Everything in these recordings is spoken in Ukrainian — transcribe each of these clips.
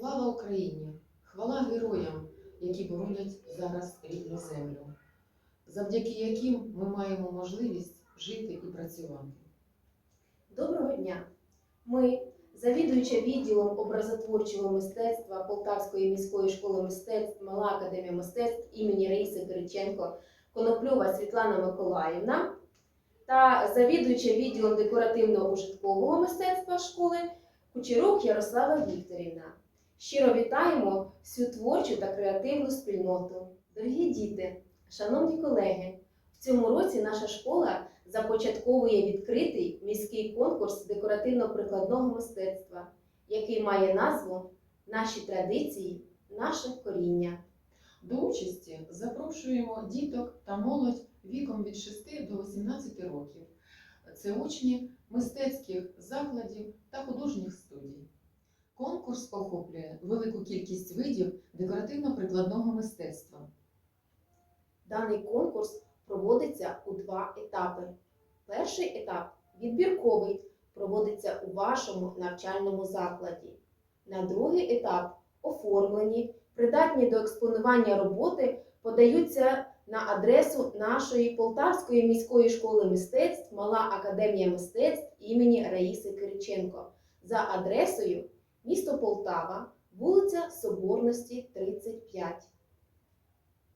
Слава Україні! Хвала героям, які боронять зараз рідну землю, завдяки яким ми маємо можливість жити і працювати. Доброго дня! Ми, завідуюча відділом образотворчого мистецтва Полтавської міської школи мистецтв Мала академія мистецтв імені Раїси Кириченко Конопльова Світлана Миколаївна та завідуюча відділом декоративно-ужиткового мистецтва школи Кучерук Ярослава Вікторівна. Щиро вітаємо всю творчу та креативну спільноту. Дорогі діти, шановні колеги, в цьому році наша школа започатковує відкритий міський конкурс декоративно-прикладного мистецтва, який має назву Наші традиції, наше коріння. До участі запрошуємо діток та молодь віком від 6 до 18 років. Це учні мистецьких закладів та художніх студій. Конкурс охоплює велику кількість видів декоративно-прикладного мистецтва. Даний конкурс проводиться у два етапи. Перший етап відбірковий, проводиться у вашому навчальному закладі. На другий етап оформлені, придатні до експонування роботи подаються на адресу нашої Полтавської міської школи мистецтв Мала академія мистецтв імені Раїси Кириченко за адресою місто Полтава, вулиця Соборності, 35.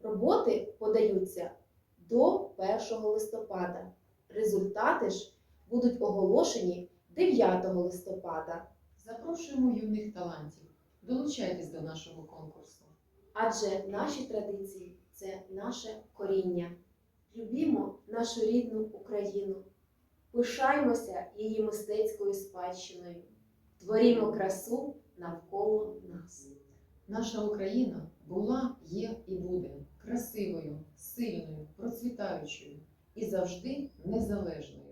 Роботи подаються до 1 листопада. Результати ж будуть оголошені 9 листопада. Запрошуємо юних талантів. Долучайтесь до нашого конкурсу. Адже наші традиції це наше коріння. Любімо нашу рідну Україну, пишаймося її мистецькою спадщиною, творімо красу навколо нас. Наша Україна була, є і буде красивою, сильною, процвітаючою і завжди незалежною.